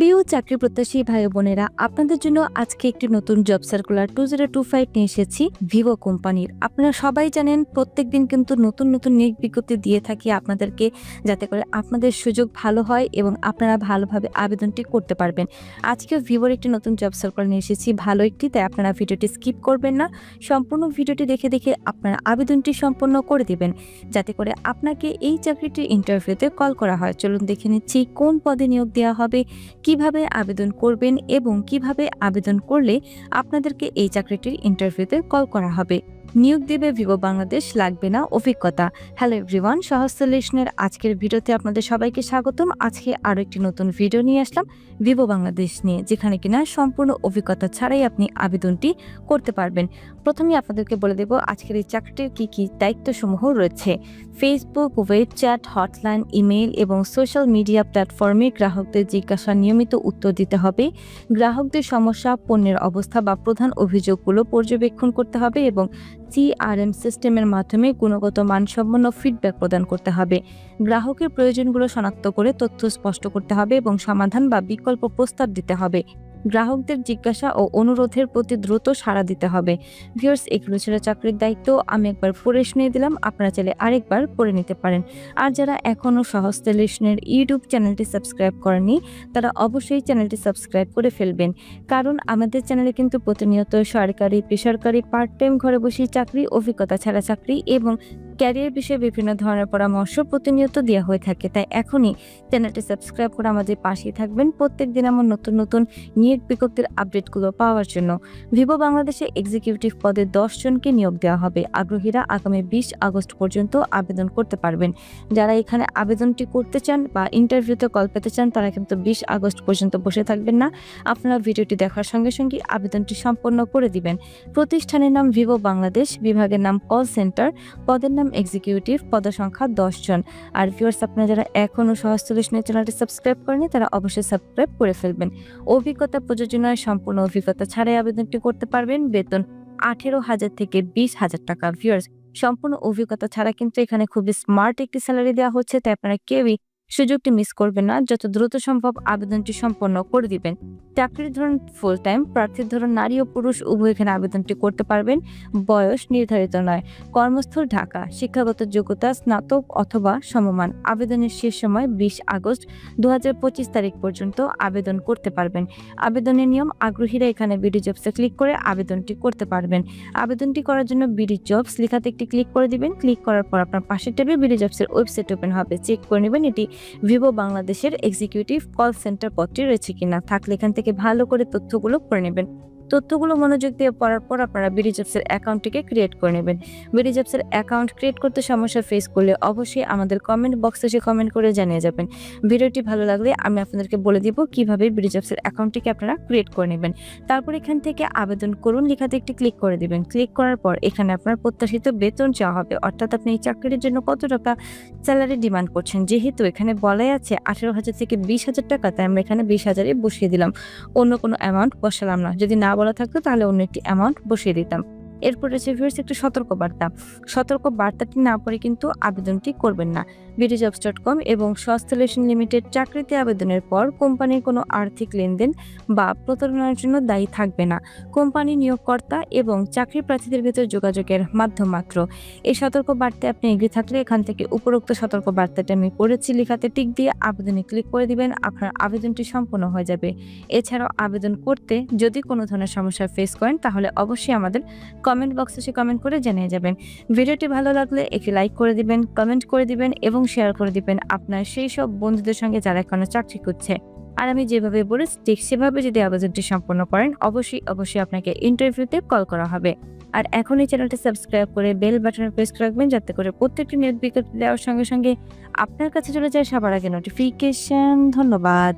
প্রিয় চাকরি প্রত্যাশী ভাই বোনেরা, আপনাদের জন্য আজকে একটি নতুন job circular two zero two five নিয়ে এসেছি ভিভো কোম্পানির। আপনারা সবাই জানেন, প্রত্যেকদিন কিন্তু নতুন নতুন নিয়োগ বিজ্ঞপ্তি দিয়ে থাকি আপনাদেরকে, যাতে করে আপনাদের সুযোগ ভালো হয় এবং আপনারা ভালোভাবে আবেদনটি করতে পারবেন। আজকেও ভিভোর একটি নতুন জব সার্কুলার নিয়ে এসেছি, ভালো একটি, তাই আপনারা ভিডিওটি স্কিপ করবেন না। সম্পূর্ণ ভিডিওটি দেখে দেখে আপনারা আবেদনটি সম্পন্ন করে দিবেন, যাতে করে আপনাকে এই চাকরিটির ইন্টারভিউতে কল করা হয়। চলুন দেখে নিচ্ছি কোন পদে নিয়োগ দেওয়া হবে কীভাবে আবেদন করবেন এবং কীভাবে আবেদন করলে আপনাদেরকে এই চাকরিটির ইন্টারভিউতে কল করা হবে। নিয়োগ দেবে ভিভো বাংলাদেশ, লাগবে না অভিজ্ঞতা। হ্যালো এভরিওয়ান সহজ সলিউশনের আজকের ভিডিওতে আপনাদের সবাইকে স্বাগতম। আজকে আরও একটি নতুন ভিডিও নিয়ে আসলাম ভিভো বাংলাদেশ নিয়ে, যেখানে কিনা সম্পূর্ণ অভিজ্ঞতা ছাড়াই আপনি আবেদনটি করতে পারবেন। প্রথমে আপনাদেরকে বলে দেব আজকের এই চাকরিটির কী কী দায়িত্বসমূহ রয়েছে। Facebook web chat hotline email এবং সোশ্যাল মিডিয়া প্ল্যাটফর্মে গ্রাহকদের জিজ্ঞাসা নিয়মিত উত্তর দিতে হবে। গ্রাহকদের সমস্যা, পণ্যের অবস্থা বা প্রধান অভিযোগগুলো পর্যবেক্ষণ করতে হবে এবং সিআরএম সিস্টেমের মাধ্যমে গুণগত মানসম্পন্ন ফিডব্যাক প্রদান করতে হবে। গ্রাহকের প্রয়োজনগুলো শনাক্ত করে তথ্য স্পষ্ট করতে হবে এবং সমাধান বা বিকল্প প্রস্তাব দিতে হবে। গ্রাহকদের জিজ্ঞাসা ও অনুরোধের প্রতি দ্রুত সাড়া দিতে হবে। ভিউয়ার্স এগুলো ছিল চাকরির দায়িত্ব। আমি একবার পড়ে শুনিয়ে দিলাম, আপনারা চাইলে আরেকবার পড়ে নিতে পারেন। আর যারা এখনও সহজ সলিউশনের ইউটিউব চ্যানেলটি সাবস্ক্রাইব করেনি তারা অবশ্যই চ্যানেলটি সাবস্ক্রাইব করে ফেলবেন। কারণ আমাদের চ্যানেলে কিন্তু প্রতিনিয়ত সরকারি, বেসরকারি পার্ট টাইম ঘরে বসে চাকরি, অভিজ্ঞতা ছাড়া চাকরি এবং ক্যারিয়ার বিষয়ে বিভিন্ন ধরনের পরামর্শ প্রতিনিয়ত দেওয়া হয়ে থাকে, তাই এখনই চ্যানেলটি সাবস্ক্রাইব করে আমাদের পাশেই থাকবেন। প্রত্যেক দিন আমার নতুন নতুন নিয়োগ বিজ্ঞপ্তির আপডেটগুলো পাওয়ার জন্য ভিভো বাংলাদেশে এক্সিকিউটিভ পদে জনকে নিয়োগ দেওয়া হবে। আগ্রহীরা আগামী বিশ আগস্ট পর্যন্ত আবেদন করতে পারবেন। যারা এখানে আবেদনটি করতে চান বা ইন্টারভিউতে কল পেতে চান, তারা কিন্তু বিশ আগস্ট পর্যন্ত বসে থাকবেন না। আপনারা ভিডিওটি দেখার সঙ্গে সঙ্গে আবেদনটি সম্পন্ন করে দিবেন। প্রতিষ্ঠানের নাম ভিভো বাংলাদেশ, বিভাগের নাম কল সেন্টার পদের নাম এক্সিকিউটিভ পদসংখ্যা দশ জন আর ভিউয়ার্স আপনারা যারা এখনও সহজ সলিউশনের চ্যানেলটি সাবস্ক্রাইব করেনি তারা অবশ্যই সাবস্ক্রাইব করে ফেলবেন। অভিজ্ঞতা প্রযোজনায় সম্পূর্ণ অভিজ্ঞতা ছাড়াই আবেদনটি করতে পারবেন। বেতন আঠেরো হাজার থেকে বিশ হাজার টাকা। ভিউয়ার্স সম্পূর্ণ অভিজ্ঞতা ছাড়া কিন্তু এখানে খুবই স্মার্ট একটি স্যালারি দেওয়া হচ্ছে। তাই আপনারা কেউই সুযোগটি মিস করবেন না। যত দ্রুত সম্ভব আবেদনটি সম্পন্ন করে দিবেন। চাকরির ধরন ফুল টাইম প্রার্থীর ধরন নারী ও পুরুষ, উভয় এখানে আবেদনটি করতে পারবেন। বয়স নির্ধারিত নয়। কর্মস্থল ঢাকা। শিক্ষাগত যোগ্যতা, স্নাতক অথবা সমমান। আবেদনের শেষ সময় বিশ আগস্ট দু হাজার পঁচিশ তারিখ পর্যন্ত আবেদন করতে পারবেন। আবেদনের নিয়ম, আগ্রহীরা এখানে বিডি জবসে ক্লিক করে আবেদনটি করতে পারবেন। আবেদনটি করার জন্য বিডি জবস লেখাতে একটি ক্লিক করে দিবেন। ক্লিক করার পর আপনার পাশের ট্যাবে বিডি জবসের ওয়েবসাইট ওপেন হবে। চেক করে নেবেন। এটি ভিভো বাংলাদেশের এক্সিকিউটিভ কল সেন্টার পদটি রয়েছে কিনা, থাকলে এখান থেকে ভালো করে তথ্যগুলো করে নেবেন। তথ্যগুলো মনোযোগ দিয়ে পড়ার পর আপনারা বিডি জবসের অ্যাকাউন্টটিকে ক্রিয়েট করে নেবেন। বিডি জবসের অ্যাকাউন্ট ক্রিয়েট করতে সমস্যা ফেস করলে অবশ্যই আমাদের কমেন্ট বক্সে এসে কমেন্ট করে জানিয়ে যাবেন। ভিডিওটি ভালো লাগলে আমি আপনাদেরকে বলে দিব কীভাবে বিডি জবসের অ্যাকাউন্টটিকে আপনারা ক্রিয়েট করে নেবেন। তারপর এখান থেকে আবেদন করুন, লেখাতে একটি ক্লিক করে দিবেন। ক্লিক করার পর এখানে আপনার প্রত্যাশিত বেতন চাওয়া হবে। অর্থাৎ আপনি এই চাকরির জন্য কত টাকা স্যালারি ডিমান্ড করছেন? যেহেতু এখানে বলাই আছে আঠেরো হাজার থেকে বিশ হাজার টাকা, তাই আমরা এখানে বিশ হাজারে বসিয়ে দিলাম। অন্য কোনো অ্যামাউন্ট বসালাম না। যদি না বলা থাকতো তাহলে অন্য একটি অ্যামাউন্ট বসিয়ে দিতাম। এরপর রয়েছে ভিউয়ার্স একটু সতর্ক বার্তা সতর্ক বার্তাটি না পড়ে কিন্তু আবেদনটি করবেন না। বিডিজবস ডট কম এবং সস্থলেশন লিমিটেড চাকরিতে আবেদনের পর কোম্পানির কোনো আর্থিক লেনদেন বা প্রতারণার জন্য দায়ী থাকবে না। কোম্পানি নিয়োগকর্তা এবং চাকরি প্রার্থীদের ভেতর যোগাযোগের মাধ্যম মাত্র। এই সতর্ক বার্তায় আপনি এগিয়ে থাকলে এখান থেকে উপরোক্ত সতর্ক বার্তাটি আমি পড়েছি, লেখাতে টিক দিয়ে আবেদনে ক্লিক করে দিবেন, আপনার আবেদনটি সম্পূর্ণ হয়ে যাবে। এছাড়াও আবেদন করতে যদি কোনো ধরনের সমস্যা ফেস করেন, তাহলে অবশ্যই আমাদের কমেন্ট বক্সে এসে কমেন্ট করে জানিয়ে যাবেন। ভিডিওটি ভালো লাগলে একটি লাইক করে দিবেন কমেন্ট করে দিবেন এবং শেয়ার করে দিবেন আপনার সেই সব বন্ধুদের সঙ্গে যারা এখনও চাকরি করছে। আর আমি যেভাবে বলেছি, ঠিক সেভাবে যদি আবেদনটি সম্পন্ন করেন, অবশ্যই অবশ্যই আপনাকে ইন্টারভিউতে কল করা হবে। আর এখন এই চ্যানেলটি সাবস্ক্রাইব করে বেল বাটনে প্রেস রাখবেন, যাতে করে প্রত্যেকটি নিয়োগ বিজ্ঞপ্তি দেওয়ার সঙ্গে সঙ্গে আপনার কাছে চলে যায় সবার আগে নোটিফিকেশন ধন্যবাদ।